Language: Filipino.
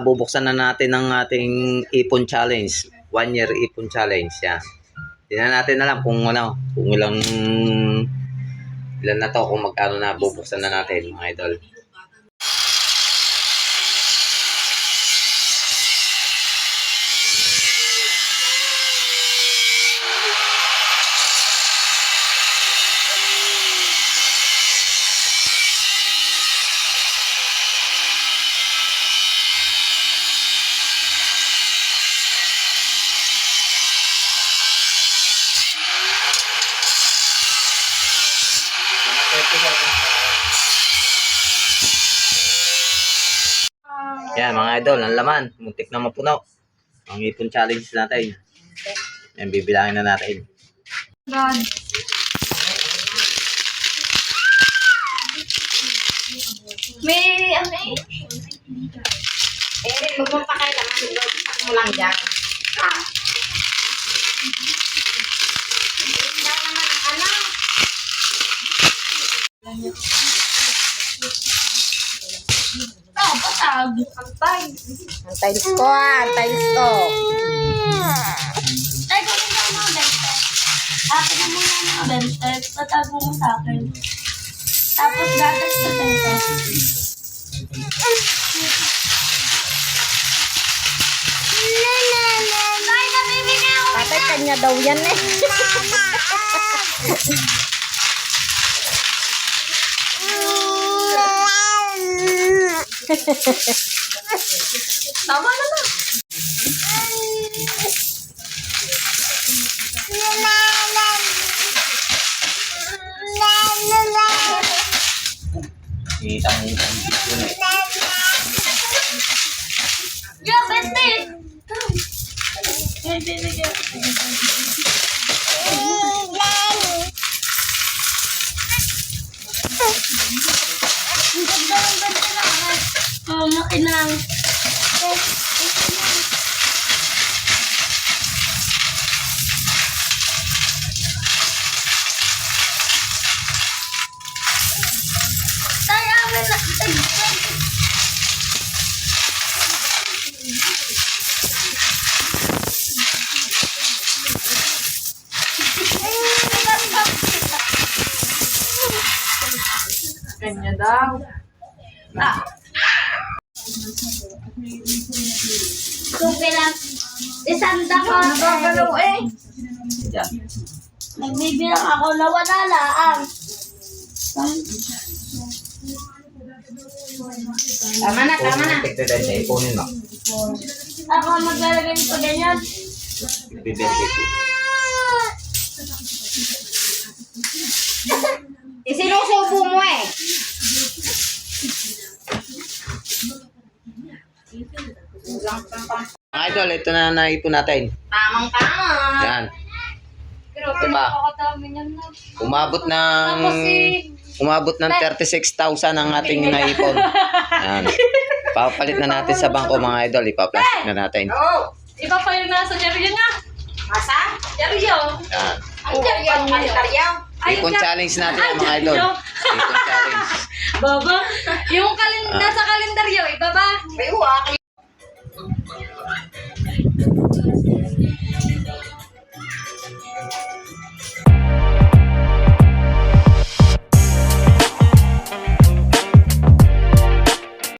bubuksan na natin ang ating ipon challenge. One year ipon challenge. Yan. Tingnan natin na lang kung ano, kung ilang ilan na to, kung magkano na bubuksan na natin mga idol. Yan mga idol, ang laman. Muntik na mapuno. Ang ipon challenge natin. Yan, bibilangin na natin. God. May ano eh. Eh, huwag mong pakailangan. Sak mo lang dyan. Ah. Wala naman ang ano. Patag. Patag. Ang tiles ko ah. Ang tiles ko. Ay, gawin ka mga bente. Akin na muna mga bente. Patago mo sa akin. Tapos gatas sa bente. Ay, nabibili ako. Tatay, kanya daw yan eh. Tama na na. Kita mo yung na. Yeah, bente. Bente, bente. Ang ganda ng bente naman. Oh, makinang. Tayo, amin na. Kanya daw. Ah. Kung lang, isang dako. Nagagalaw eh. Nagbibilang ako na wala laang. Tama na, tama na. Tignan tayo, ipunin mo. Ako maglalagay nito ganyan. Bibente ko. Isinusubo mo eh. Mga idol, ito na naipon natin. Tamang tama. Yan. Pero Diba? Umabot ng umabot ng 36,000 ang ating naipon. Yan. Papalit na natin sa bangko mga idol, ipa-plastic na natin. Oh. Iba pa yung nasa Jerry na. Masa? Jerry Yan. Ang karyaw, ang karyaw. Ipon challenge natin yan, mga idol. Ipon challenge. Baba, yung kalin Ah. nasa kalendaryo, iba ba? May uwak.